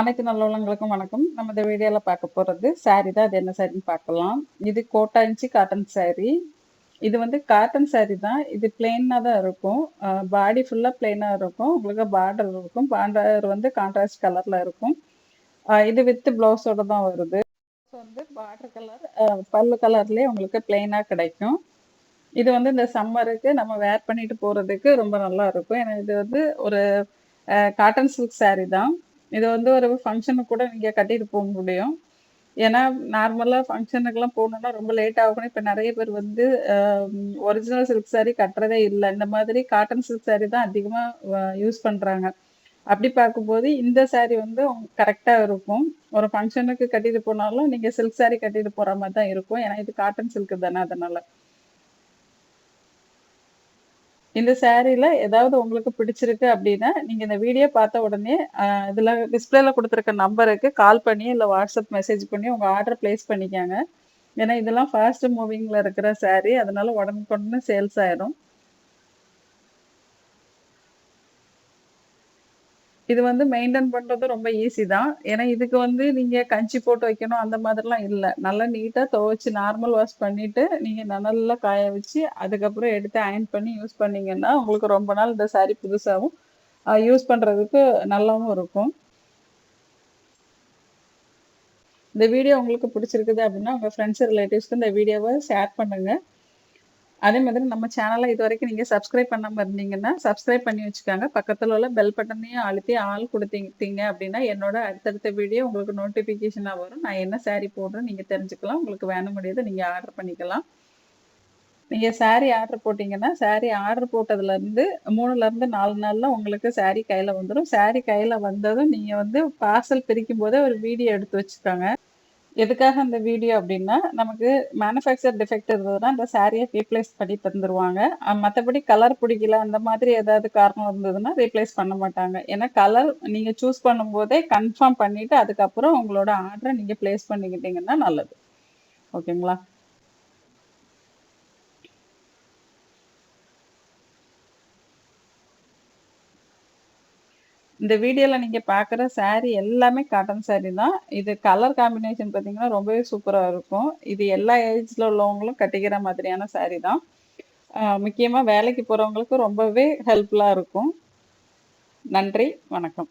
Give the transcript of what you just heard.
அனைத்து நல்லவங்களுக்கும் வணக்கம். நம்ம இந்த வீடியோவில் பார்க்க போகிறது saree தான். அது என்ன சாரின்னு பார்க்கலாம். இது கோட்டா இன்ச்சி காட்டன் saree. இது வந்து காட்டன் saree தான். இது பிளெயினாக தான் இருக்கும். பாடி ஃபுல்லாக பிளெயினாக இருக்கும். உங்களுக்கு பார்டர் இருக்கும். பார்டர் வந்து கான்ட்ராஸ்ட் கலரில் இருக்கும். இது வித் ப்ளவுஸோட தான் வருது. வந்து பார்டர் கலர் பல்லு கலர்லேயே உங்களுக்கு பிளெயினாக கிடைக்கும். இது வந்து இந்த சம்மருக்கு நம்ம வேர் பண்ணிட்டு போகிறதுக்கு ரொம்ப நல்லா இருக்கும். ஏன்னா இது வந்து ஒரு காட்டன் சில்க் saree தான். இது வந்து ஒரு ஃபங்க்ஷனுக்கு கூட நீங்கள் கட்டிட்டு போக முடியும். ஏன்னா நார்மலாக ஃபங்க்ஷனுக்கெல்லாம் போகணுன்னா ரொம்ப லேட் ஆகும் இப்போ நிறைய பேர் வந்து ஒரிஜினல் சில்க் saree கட்டுறதே இல்லை. இந்த மாதிரி காட்டன் சில்க் saree தான் அதிகமாக யூஸ் பண்ணுறாங்க அப்படி பார்க்கும்போது இந்த saree வந்து கரெக்டாக இருக்கும். ஒரு ஃபங்க்ஷனுக்கு கட்டிட்டு போனாலும் நீங்கள் சில்க் saree கட்டிட்டு போகிற மாதிரி தான் இருக்கும். ஏன்னா இது காட்டன் சில்க்கு தானே அதனால். இந்த சாரீல ஏதாவது உங்களுக்கு பிடிச்சிருக்கு அப்படின்னா நீங்க இந்த வீடியோ பார்த்த உடனே இதுல டிஸ்பிளேல கொடுத்துருக்க நம்பருக்கு கால் பண்ணி இல்ல வாட்ஸ்அப் மெசேஜ் பண்ணி உங்க ஆர்டர் பிளேஸ் பண்ணிக்காங்க. ஏன்னா இதெல்லாம் ஃபாஸ்ட் மூவிங்ல இருக்கிற saree அதனால உடனுக்குடனே சேல்ஸ் ஆயிரும். இது வந்து மெயின்டைன் பண்ணுறது ரொம்ப ஈஸி தான். ஏன்னா இதுக்கு வந்து நீங்கள் கஞ்சி போட்டு வைக்கணும் அந்த மாதிரிலாம் இல்லை. நல்லா நீட்டாக துவைச்சி நார்மல் வாஷ் பண்ணிவிட்டு நீங்கள் நல்லா காய வச்சு அதுக்கப்புறம் எடுத்து அயன் பண்ணி யூஸ் பண்ணிங்கன்னா உங்களுக்கு ரொம்ப நாள் இந்த சாரி புதுசாகவும் யூஸ் பண்ணுறதுக்கு நல்லாவும் இருக்கும். இந்த வீடியோ உங்களுக்கு பிடிச்சிருக்குது அப்படின்னா உங்கள் ஃப்ரெண்ட்ஸ் ரிலேட்டிவ்ஸ்க்கு இந்த வீடியோவை ஷேர் பண்ணுங்கள் அதே மாதிரி நம்ம சேனலை இது வரைக்கும் நீங்கள் சப்ஸ்கிரைப் பண்ணாமல் இருந்தீங்கன்னா சப்ஸ்கிரைப் பண்ணி வச்சுக்காங்க. பக்கத்தில் உள்ள பெல் பட்டனையும் அழுத்தி ஆள் கொடுத்தீங்க அப்படின்னா என்னோட அடுத்தடுத்த வீடியோ உங்களுக்கு நோட்டிஃபிகேஷனாக வரும். நான் என்ன saree போடுறேன் நீங்கள் தெரிஞ்சுக்கலாம். உங்களுக்கு வேணும் முடியாது நீங்கள் ஆர்டர் பண்ணிக்கலாம். நீங்கள் சாரீ ஆர்டர் போட்டிங்கன்னா சாரீ ஆர்டர் போட்டதுலேருந்து மூணுலேருந்து நாலு நாளில் உங்களுக்கு சாரீ கையில் வந்துடும் சாரீ கையில் வந்ததும் நீங்கள் வந்து பார்சல் பிரிக்கும் போதே ஒரு வீடியோ எடுத்து வச்சுக்கோங்க. எதுக்காக அந்த வீடியோ அப்படின்னா நமக்கு மேனுஃபேக்சர் டிஃபெக்ட் இருந்ததுன்னா இந்த சாரியை ரீப்ளேஸ் பண்ணி தந்துருவாங்க. மற்றபடி கலர் பிடிக்கல அந்த மாதிரி ஏதாவது காரணம் இருந்ததுன்னா ரீப்ளேஸ் பண்ண மாட்டாங்க. ஏன்னா கலர் நீங்கள் சூஸ் பண்ணும்போதே கன்ஃபார்ம் பண்ணிவிட்டு அதுக்கப்புறம் உங்களோட ஆர்டரை நீங்கள் ப்ளேஸ் பண்ணிக்கிட்டீங்கன்னா நல்லது. ஓகேங்களா இந்த வீடியோவில் நீங்கள் பார்க்குற saree எல்லாமே காட்டன் saree தான். இது கலர் காம்பினேஷன் பார்த்தீங்கன்னா ரொம்பவே சூப்பராக இருக்கும். இது எல்லா ஏஜில் உள்ளவங்களும் கட்டிக்கிற மாதிரியான saree தான். முக்கியமாக வேலைக்கு போகிறவங்களுக்கு ரொம்பவே ஹெல்ப்ஃபுல்லாக இருக்கும். நன்றி வணக்கம்.